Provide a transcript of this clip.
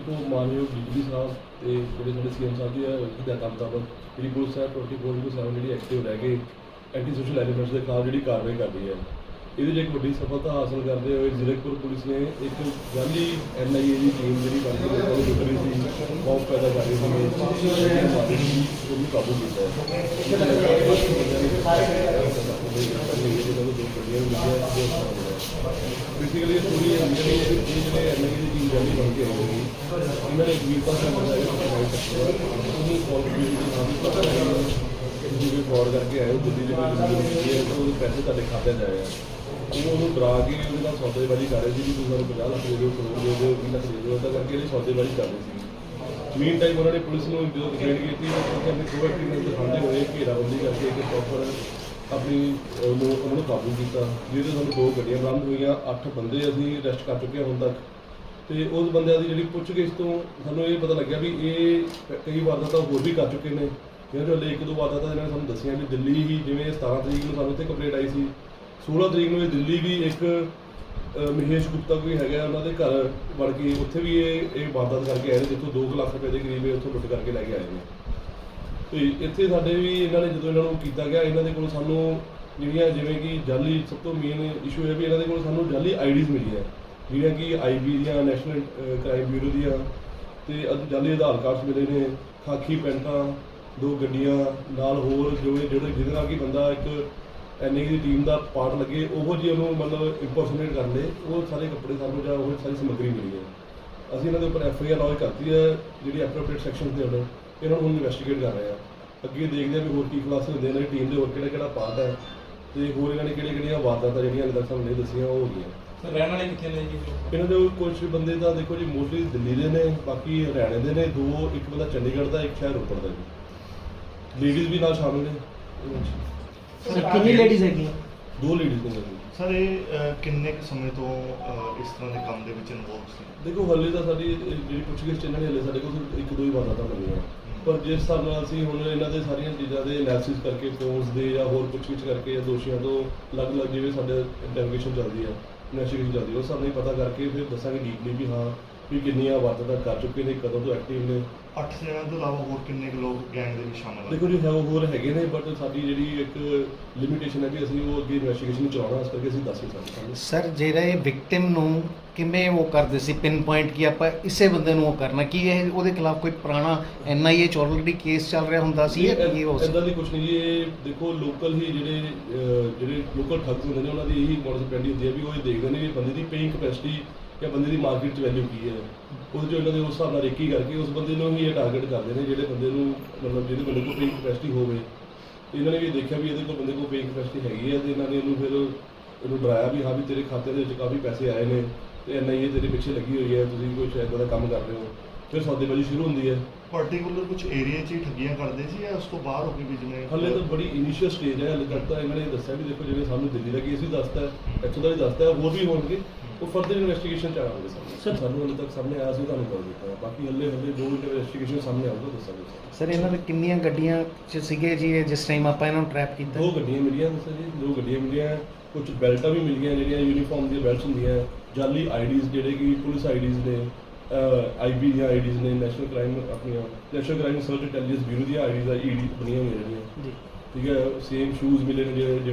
ਮਾਨਯੋਗ ਡੀਜੀਪੀ ਸਾਹਿਬ ਤੇ ਜਿਹੜੇ ਸਾਡੇ ਸੀਐਮ ਸਾਹਿਬ ਦੀ ਹਦਾਇਤਾਂ ਮੁਤਾਬਕ ਜਿਹੜੀ ਪੁਲਿਸ ਹੈ 24/7 ਜਿਹੜੀ ਐਕਟਿਵ ਰਹਿ ਕੇ ਐਂਟੀ ਸੋਸ਼ਲ ਐਲੀਮੈਂਟਸ ਦੇ ਖਿਲਾਫ ਜਿਹੜੀ ਕਾਰਵਾਈ ਕਰ ਰਹੀ ਹੈ। ਇਹਦੇ 'ਚ ਇੱਕ ਵੱਡੀ ਸਫਲਤਾ ਹਾਸਲ ਕਰਦੇ ਹੋਏ ਜ਼ਿਲ੍ਹੇਪੁਰ ਪੁਲਿਸ ਨੇ ਇੱਕ ਜਾਲੀ ਐਨਆਈਏ ਦੀ ਟੀਮ ਜਿਹੜੀ ਬਣ ਕੇ ਲੋਕਾਂ ਨੂੰ ਲੁੱਟ ਰਹੀ ਸੀ ਖੌਫ ਪੈਦਾ ਕਰ ਰਹੀ ਸੀ ਜਿਹੜੀ ਮਾਰੀ ਸੀ, ਉਹਨੂੰ ਕਾਬੂ ਕੀਤਾ ਹੈ। ਬੇਸਿਕਲੀ ਇਹ ਪੂਰੀ ਜਿਹੜੀ ਇਹ ਜਿਹੜੇ ਐਨਆਈਏ ਦੀ ਟੀਮ ਜਾਲੀ ਬਣ ਕੇ ਆਈ ਹੋਈ ਇਹਨਾਂ ਨੇ ਵੀਰ ਪਾਸਾ ਬੰਦਾ ਇਹ ਪ੍ਰੋਵਾਈਡ ਕਰਦਾ ਉਹਨੂੰ ਕਾਲ ਦੀ ਨਾਮ ਪਤਾ ਹੈ ਕਿ ਤੁਸੀਂ ਫਰਾਡ ਕਰਕੇ ਆਏ ਹੋ ਦਿੱਲੀ ਦੇ ਵਿੱਚ ਜਿਹੜੀ ਹੈ ਤਾਂ ਉਹਦੇ ਪੈਸੇ ਤੁਹਾਡੇ ਖਾਤੇ 'ਚ ਆਏ ਆ। ਉਹ ਉਹਨੂੰ ਡਰਾ ਕੇ ਉਹਦੇ ਨਾਲ ਸੌਦੇਬਾਜ਼ੀ ਕਰ ਰਹੇ ਸੀ ਵੀ ਤੁਸੀਂ ਸਾਨੂੰ 50 ਲੱਖ ਦੇ ਦਿਓ ਕਰੋੜ ਦੇ ਦਿਓ 20 ਲੱਖ ਦੇ ਦਿਓ ਉਹਦਾ ਕਰਕੇ ਇਹਦੀ ਸੌਦੇਬਾਜ਼ੀ ਕਰ ਰਹੇ ਸੀ। ਮੀਨ ਟਾਈਮ ਉਹਨਾਂ ਨੇ ਪੁਲਿਸ ਨੂੰ ਜਦੋਂ ਕੰਪਲੇਂਟ ਕੀਤੀ ਉਹ ਕਹਿੰਦੇ ਪ੍ਰੋਐਕਟਿਵ ਦਿਖਾਉਂਦੇ ਹੋਏ ਘੇਰਾਬੰਦੀ ਕਰਕੇ ਇੱਕ ਪ੍ਰੋਪਰ ਆਪਣੀ ਅਹ, ਨੂੰ ਉਹਨਾਂ ਨੂੰ ਕਾਬੂ ਕੀਤਾ ਜਿਹਦੇ ਸਾਨੂੰ ਦੋ ਗੱਡੀਆਂ ਬਰਾਮਦ ਹੋਈਆਂ ਅੱਠ ਬੰਦੇ ਅਸੀਂ ਅਰੈਸਟ ਕਰ ਚੁੱਕੇ ਹਾਂ ਹੁਣ ਤੱਕ। ਤੇ ਉਸ ਬੰਦਿਆਂ ਦੀ ਜਿਹੜੀ ਪੁੱਛਗਿੱਛ ਤੋਂ ਸਾਨੂੰ ਇਹ ਪਤਾ ਲੱਗਿਆ ਵੀ ਇਹ ਕ- ਕਈ ਵਾਰਦਾਤਾਂ ਹੋਰ ਵੀ ਕਰ ਚੁੱਕੇ ਨੇ। ਇਹਨਾਂ ਜੋ ਇੱਕ ਦੋ ਵਾਰਦਾਤਾਂ ਇਹਨਾਂ ਨੇ ਸਾਨੂੰ ਦੱਸੀਆਂ ਵੀ ਦਿੱਲੀ ਹੀ ਜਿਵੇਂ 17 ਤਰੀਕ ਨੂੰ ਸਾਨੂੰ ਇੱਥੇ ਕੰਪਲੇਂਟ ਆਈ ਸੀ 16 ਤਰੀਕ ਨੂੰ ਇਹ ਦਿੱਲੀ ਵੀ ਇੱਕ ਮਹੇਸ਼ ਗੁਪਤਾ ਕੋਈ ਹੈਗਾ ਉਹਨਾਂ ਦੇ ਘਰ ਵੜ ਕੇ ਉੱਥੇ ਵੀ ਇਹ ਇਹ ਵਾਰਦਾਤ ਕਰਕੇ ਆਏ ਨੇ, ਜਿੱਥੋਂ 2 ਲੱਖ ਰੁਪਏ ਦੇ ਕਰੀਬ ਇਹ ਉੱਥੋਂ ਲੁੱਟ ਕਰਕੇ ਲੈ ਕੇ ਆਏ ਨੇ। ਤੇ ਇੱਥੇ ਸਾਡੇ ਵੀ ਇਹਨਾਂ ਨੇ ਜਦੋਂ ਇਹਨਾਂ ਨੂੰ ਕੀਤਾ ਗਿਆ, ਇਹਨਾਂ ਦੇ ਕੋਲ ਸਾਨੂੰ ਜਿਹੜੀਆਂ ਜਿਵੇਂ ਕਿ ਜਾਲੀ ਸਭ ਤੋਂ ਮੇਨ ਇਸ਼ੂ ਹੈ ਵੀ ਇਹਨਾਂ ਦੇ ਕੋਲ ਸਾਨੂੰ ਜਾਲੀ ਆਈਡੀਜ਼ ਮਿਲੀਆਂ ਜਿਹੜੀਆਂ ਕਿ ਆਈਬੀ ਦੀਆਂ ਨੈਸ਼ਨਲ ਕ੍ਰਾਈਮ ਬਿਊਰੋ ਦੀਆਂ ਤੇ ਅਦ- ਜਾਲੀ ਆਧਾਰ ਕਾਰਡਸ ਮਿਲੇ ਨੇ, ਖਾਕੀ ਪੈਂਟਾਂ, ਦੋ ਗੱਡੀਆਂ, ਨਾਲ ਹੋਰ ਜੋ ਜਿਹੜੇ ਜਿਹਦੇ ਨਾਲ ਕਿ ਬੰਦਾ ਇੱਕ ਐਨਏ ਦੀ ਟੀਮ ਦਾ ਪਾਰਟ ਲੱਗੇ ਉਹੋ ਜਿਹੀ ਉਹਨੂੰ ਮਤਲਬ ਇੰਪਰਸੋਨੇਟ ਕਰ ਲੇ ਉਹ ਸਾਰੇ ਕੱਪੜੇ ਸਾਨੂੰ ਜਾਂ ਉਹ ਸਾਰੀ ਸਮੱਗਰੀ ਮਿਲੀ ਹੈ। ਅਸੀਂ ਇਹਨਾਂ ਦੇ ਉੱਪਰ ਐਫ ਆਈ ਆਰ ਲੌਜ ਕਰਤੀ ਹੈ ਜਿਹੜੀ ਐਪਰੋਪ੍ਰੀਏਟ ਸੈਕਸ਼ਨ ਦੇ ਅੰਡਰ ਇਹਨਾਂ ਨੂੰ ਇਨਵੈਸਟੀਗੇਟ ਕਰ ਰਹੇ ਆ। ਅੱਗੇ ਦੇਖਦੇ ਆ ਵੀ ਹੋਰ ਕੀ ਖੁਲਾਸੇ ਹੁੰਦੇ ਨੇ ਟੀਮ ਦੇ ਹੋਰ ਕਿਹੜਾ ਕਿਹੜਾ ਪਾਰਟ ਹੈ ਤੇ ਹੋਰ ਇਹਨਾਂ ਨੇ ਕਿਹੜੀਆਂ ਕਿਹੜੀਆਂ ਵਾਰਦਾਤਾਂ ਜਿਹੜੀਆਂ ਹਾਲੇ ਤੱਕ ਸਾਨੂੰ ਨਹੀਂ ਦੱਸੀਆਂ ਉਹ ਹੋ ਗਈਆਂ। ਸਰ ਰਹਿਣ ਵਾਲੇ ਕਿੱਥੇ ਨੇ ਜੀ? ਇਹਨਾਂ ਦੇ ਕੁਝ ਬੰਦੇ ਤਾਂ ਦੇਖੋ ਜੀ ਮੋਸਟਲੀ ਦਿੱਲੀ ਦੇ ਨੇ ਬਾਕੀ ਹਰਿਆਣੇ ਦੇ ਨੇ ਦੋ ਇੱਕ ਬੰਦਾ ਚੰਡੀਗੜ੍ਹ ਦਾ ਇੱਕ ਸ਼ਹਿਰ ਰੋਪੜ ਦਾ ਜੀ। ਲੇਡੀਜ਼ ਵੀ ਨਾਲ ਸ਼ਾਮਿਲ ਨੇ। ਸਰ ਕਿੰਨੀ ਲੇਡੀਜ਼ ਹੈਗੀਆਂ? ਦੋ ਲੇਡੀਜ਼ ਨੇ ਸਰ ਇਹ ਅਹ, ਕਿੰਨੇ ਕੁ ਸਮੇਂ ਤੋਂ ਅਹ, ਇਸ ਤਰ੍ਹਾਂ ਦੇ ਕੰਮ ਦੇ ਵਿੱਚ ਇਨਵੋਲਵ ਸੀ? ਦੇਖੋ ਹੱਲੇ ਤਾਂ ਸਾਡੀ ਇਹ ਜਿਹੜੀ ਪੁੱਛਗਿੱਛ ਚ ਇਹਨਾਂ ਨੇ ਹੱਲੇ ਸਾਡੇ ਕੋਲ ਸਿਰਫ ਇੱਕ ਦੋ ਹੀ ਵਾਰਦਾਤਾਂ ਮਿਲੀਆਂ ਪਰ ਜਿਸ ਹਿਸਾਬ ਨਾਲ ਅਸੀਂ ਹੁਣ ਇਹਨਾਂ ਦੇ ਸਾਰੀਆਂ ਚੀਜ਼ਾਂ ਦੇ ਐਨਾਲਿਸਿਸ ਕਰਕੇ ਫੋਨਸ ਦੇ ਜਾਂ ਹੋਰ ਪੁੱਛਗਿੱਛ ਕਰਕੇ ਜਾਂ ਦੋਸ਼ੀਆਂ ਤੋਂ ਅਲੱਗ-ਅਲੱਗ ਜਿਵੇਂ ਸਾਡੇ ਇਨਵੈਸਟੀਗੇਸ਼ਨ ਚੱਲਦੀ ਹੈ ਇਨਵੈਸਟੀਗੇਸ਼ਨ ਚੱਲਦੀ ਹੈ ਉਸ ਹਿਸਾਬ ਨਾਲ ਹੀ ਪਤਾ ਕਰਕੇ ਫਿਰ ਦੱਸਾਂਗੇ ਡੀਪਲੀ ਵੀ ਹਾਂ ਵੀ ਕਿੰਨੀਆਂ ਵਾਰਦਾਤਾਂ ਕਰ ਚੁੱਕੇ ਨੇ ਕਦੋਂ ਤੋਂ ਐਕਟਿਵ ਨੇ? ਅੱਠ ਜਣਿਆਂ ਤੋਂ ਇਲਾਵਾ ਹੋਰ ਕਿੰਨੇ ਕੁ ਲੋਕ ਗੈਂਗ ਦੇ ਵਿੱਚ ਸ਼ਾਮਲ ਦੇਖੋ ਜੀ ਹੈ ਉਹ ਹੋਰ ਹੈਗੇ ਨੇ ਬਟ ਸਾਡੀ ਜਿਹੜੀ ਇੱਕ ਲਿਮਿਟੇਸ਼ਨ ਹੈ ਕਿ ਅਸੀਂ ਉਹ ਅੱਗੇ ਇਨਵੈਸਟੀਗੇਸ਼ਨ ਚਲਾਉਣਾ ਇਸ ਕਰਕੇ ਅਸੀਂ ਦੱਸ ਨਹੀਂ ਸਕਦੇ। ਸਰ ਜਿਹੜਾ ਇਹ ਵਿਕਟਿਮ ਨੂੰ ਕਿਵੇਂ ਉਹ ਕਰਦੇ ਸੀ? ਪਿਨ ਪੁਆਇੰਟ ਕਿ ਆਪਾਂ ਇਸੇ ਬੰਦੇ ਨੂੰ ਉਹ ਕਰਨਾ ਕੀ ਇਹ ਉਹਦੇ ਖਿਲਾਫ ਕੋਈ ਪੁਰਾਣਾ ਐਨਆਈਏ ਚ ਆਲਰੇਡੀ ਕੇਸ ਚੱਲ ਰਿਹਾ ਹੁੰਦਾ ਸੀ ਜਾਂ ਕੀ ਹੋ ਇਦਾਂ ਦੀ ਕੁਝ ਨਹੀਂ ਜੀ, ਇਹ ਦੇਖੋ ਲੋਕਲ ਹੀ ਜਿਹੜੇ ਜਿਹੜੇ ਲੋਕਲ ਠੱਗ ਹੁੰਦੇ ਨੇ ਉਹਨਾਂ ਦੀ ਇਹੀ ਮੋਡਸ ਪੈਂਡੀ ਹੁੰਦੀ ਹੈ ਵੀ ਉਹ ਇਹ ਦੇਖਦੇ ਨੇ ਵੀ ਬੰਦੇ ਦੀ ਪੇਇੰਗ ਕਪੈਸਿਟੀ ਜਾਂ ਬੰਦੇ ਦੀ ਮਾਰਕੀਟ 'ਚ ਵੈਲਿਊ ਕੀ ਹੈ? ਉਹਦੇ 'ਚ ਇਹਨਾਂ ਦੇ ਉਸ ਹਿਸਾਬ ਨਾਲ ਰੇਕੀ ਕਰਕੇ ਉਸ ਬੰਦੇ ਨੂੰ ਹੀ ਇਹ ਟਾਰਗੇਟ ਕਰਦੇ ਨੇ, ਜਿਹੜੇ ਬੰਦੇ ਨੂੰ ਮਤਲਬ ਜਿਹਦੇ ਬੰਦੇ ਕੋਲ ਪੇਇੰਗ ਕਪੈਸਿਟੀ ਹੋਵੇ। ਇਹਨਾਂ ਨੇ ਵੀ ਦੇਖਿਆ ਵੀ ਇਹਦੇ ਕੋਲ ਬੰਦੇ ਕੋਲ ਪੇਇੰਗ ਕਪੈਸਿਟੀ ਹੈਗੀ ਹੈ ਤੇ ਇਹਨਾਂ ਨੇ ਇਹਨੂੰ ਫਿਰ ਇਹਨੂੰ ਡਰਾਇਆ ਵੀ, ਹਾਂ ਵੀ ਤੇਰੇ ਖਾਤੇ ਦੇ ਵਿੱਚ ਕਾਫੀ ਪੈਸੇ ਆਏ ਨੇ ਤੇ ਐਨਆਈਏ ਤੇਰੇ ਪਿੱਛੇ ਲੱਗੀ ਹੋਈ ਹੈ, ਤੁਸੀਂ ਕੋਈ ਸ਼ਾਇਦ ਦਾ ਕੰਮ ਕਰ ਰਹੇ ਹੋ। ਫਿਰ ਸੌਦੇਬਾਜ਼ੀ ਸ਼ੁਰੂ ਹੁੰਦੀ ਹੈ ਪਾਰਟਿਕੂਲਰ ਕੁਝ ਏਰੀਆ 'ਚ ਹੀ ਠੱਗੀਆਂ ਕਰਦੇ ਸੀ ਜਾਂ ਉਸ ਤੋਂ ਬਾਹਰ ਹੋ ਕੇ ਵੀ ਜਿਵੇਂ ਹਲੇ ਤਾਂ ਬੜੀ ਇਨੀਸ਼ੀਅਲ ਸਟੇਜ ਹੈ ਹਲੇ ਤੱਕ ਤਾਂ ਇਹਨਾਂ ਨੇ ਦੱਸਿਆ ਵੀ ਦੇਖੋ ਜਿਵੇਂ ਸਾਨੂੰ ਦਿੱਲੀ ਦਾ ਕੇਸ ਵੀ ਦੱਸਦਾ ਹੈ ਇੱਥੋਂ ਦਾ ਵੀ ਦੱਸਦਾ ਹੈ ਹੋਰ ਵੀ ਹੋਣਗੇ ਉਹ ਫਰਦਰ ਇਨਵੈਸਟੀਗੇਸ਼ਨ ਚ ਆਵਾਂਗੇ ਸਾਨੂੰ ਸਾਨੂੰ ਹਲੇ ਤੱਕ ਸਾਹਮਣੇ ਆਇਆ ਸੀ ਤੁਹਾਨੂੰ ਕਰ ਦਿੱਤਾ। ਬਾਕੀ ਹਲੇ ਹਲੇ ਜੋ ਇਨਵੈਸਟੀਗੇਸ਼ਨ ਸਾਹਮਣੇ ਆਊਗਾ ਦੱਸਾਂਗੇ। ਸਰ ਇਹਨਾਂ ਦੇ ਕਿੰਨੀਆਂ ਗੱਡੀਆਂ ਚ ਸੀਗੇ ਜੀ ਜਿਸ ਟਾਈਮ ਆਪਾਂ ਇਹਨਾਂ ਨੂੰ ਟਰੈਪ ਕੀਤਾ ਦੋ ਗੱਡੀਆਂ ਮਿਲੀਆਂ ਦੱਸਿਆ ਜੀ ਦੋ ਗੱਡੀਆਂ ਮਿਲੀਆਂ ਕੁਝ ਬੈਲਟਾਂ ਵੀ ਮਿਲੀਆਂ ਜਿਹੜੀਆਂ ਯੂਨੀਫਾਰਮ ਦੀਆਂ ਬੈਲਟਸ ਹੁੰਦੀਆਂ ਜਾਲੀ ਆਈਡੀਜ਼ ਜਿਹੜੇ ਕਿ ਪੁਲਿਸ ਆਈਡੀਜ਼ ਨੇ ਆਈਬੀ ਦੀਆਂ ਆਈਡੀਜ਼ ਨੇ ਨੈਸ਼ਨਲ ਕ੍ਰਾਈਮ ਆਪਣੀਆਂ national crime search intelligence bureau ਦੀਆਂ ਆਈਡੀਜ਼ ਆ ਈਡੀ ਬਣੀਆਂ ਹੋਈਆਂ ਜਿਹੜੀਆਂ। ਜੀ। ਠੀਕ ਹੈ ਸੇਮ ਸ਼ੂਜ਼ ਮਿਲੇ ਨੇ ਜਿਹੜੇ ਜਿਵੇਂ